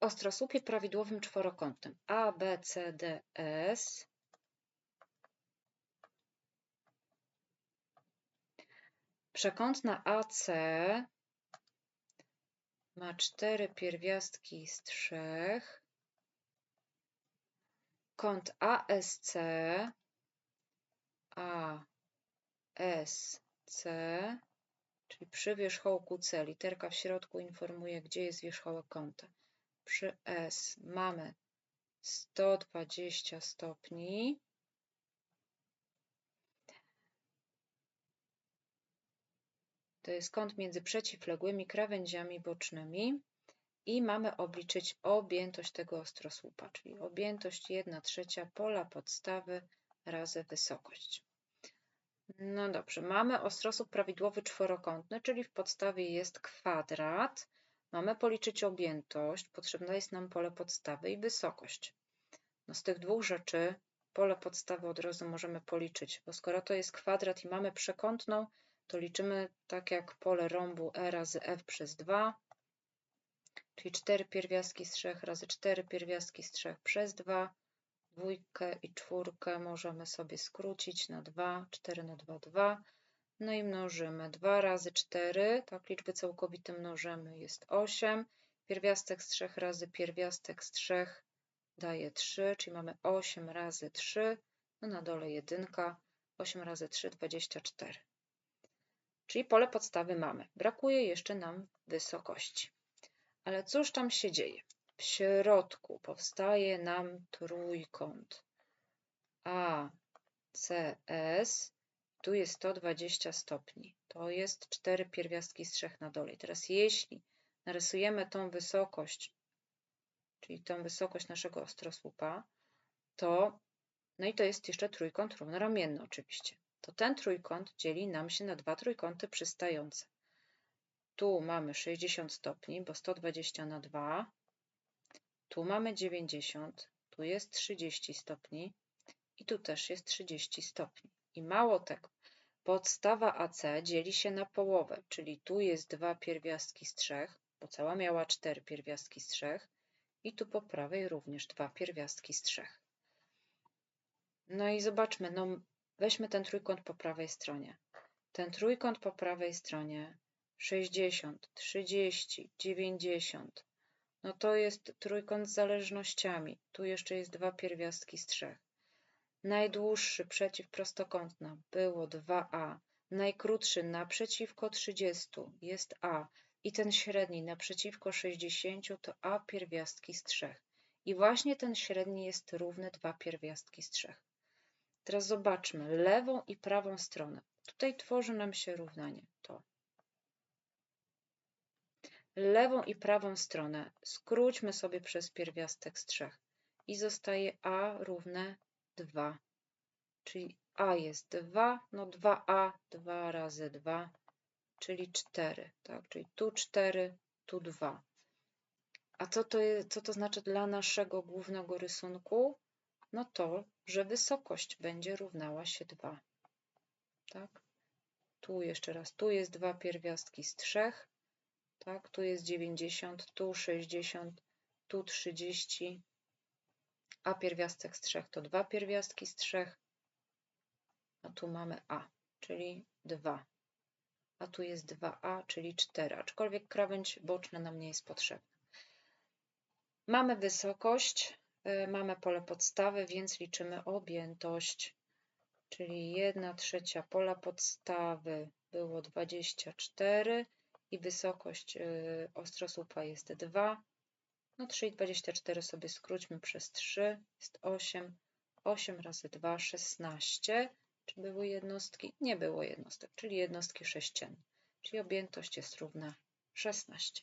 ostrosłupie prawidłowym czworokątnym A, B, C, D, S przekątna AC ma cztery pierwiastki z trzech. Kąt ASC ASC, czyli przy wierzchołku C, literka w środku informuje, gdzie jest wierzchołek kąta. Przy S mamy 120 stopni. To jest kąt między przeciwległymi krawędziami bocznymi i mamy obliczyć objętość tego ostrosłupa, czyli objętość 1 trzecia pola podstawy razy wysokość. No dobrze, mamy ostrosłup prawidłowy czworokątny, czyli w podstawie jest kwadrat. Mamy policzyć objętość, potrzebna jest nam pole podstawy i wysokość. No z tych dwóch rzeczy pole podstawy od razu możemy policzyć, bo skoro to jest kwadrat i mamy przekątną, to liczymy tak jak pole rąbu E razy F przez 2, czyli 4 pierwiastki z 3 razy 4 pierwiastki z 3 przez 2, dwójkę i czwórkę możemy sobie skrócić na 2, 4 na 2, 2, no i mnożymy 2 razy 4, tak liczby całkowite mnożymy, jest 8, pierwiastek z 3 razy pierwiastek z 3 daje 3, czyli mamy 8 razy 3, no na dole jedynka, 8 razy 3, 24. Czyli pole podstawy mamy. Brakuje jeszcze nam wysokości. Ale cóż tam się dzieje? W środku powstaje nam trójkąt ACS. Tu jest 120 stopni. To jest 4 pierwiastki z 3 na dole. I teraz jeśli narysujemy tą wysokość, czyli tą wysokość naszego ostrosłupa, to no i to jest jeszcze trójkąt równoramienny oczywiście to ten trójkąt dzieli nam się na dwa trójkąty przystające. Tu mamy 60 stopni, bo 120 na 2. Tu mamy 90, tu jest 30 stopni i tu też jest 30 stopni. I mało tego, podstawa AC dzieli się na połowę, czyli tu jest dwa pierwiastki z trzech, bo cała miała cztery pierwiastki z trzech i tu po prawej również dwa pierwiastki z trzech. No i zobaczmy, no Weźmy ten trójkąt po prawej stronie. Ten trójkąt po prawej stronie 60, 30, 90. No to jest trójkąt z zależnościami. Tu jeszcze jest dwa pierwiastki z trzech. Najdłuższy przeciwprostokątna było 2a. Najkrótszy naprzeciwko 30 jest a. I ten średni naprzeciwko 60 to a pierwiastki z trzech. I właśnie ten średni jest równy 2 pierwiastki z trzech. Teraz zobaczmy lewą i prawą stronę. Tutaj tworzy nam się równanie to. Lewą i prawą stronę skróćmy sobie przez pierwiastek z 3 i zostaje a równe 2. Czyli a jest 2, no 2a, 2 razy 2, czyli 4. Tak? Czyli tu 4, tu 2. A co to, jest, co to znaczy dla naszego głównego rysunku? no to, że wysokość będzie równała się 2. Tak? Tu jeszcze raz, tu jest dwa pierwiastki z 3, tak? tu jest 90, tu 60, tu 30, a pierwiastek z 3 to dwa pierwiastki z 3, a tu mamy a, czyli 2. A tu jest 2a, czyli 4, aczkolwiek krawędź boczna nam nie jest potrzebna. Mamy wysokość, Y, mamy pole podstawy, więc liczymy objętość, czyli 1 trzecia pola podstawy było 24 i wysokość y, ostrosłupa jest 2. No 3 i 24 sobie skróćmy przez 3, jest 8. 8 razy 2, 16. Czy były jednostki? Nie było jednostek, czyli jednostki sześcienne. Czyli objętość jest równa 16.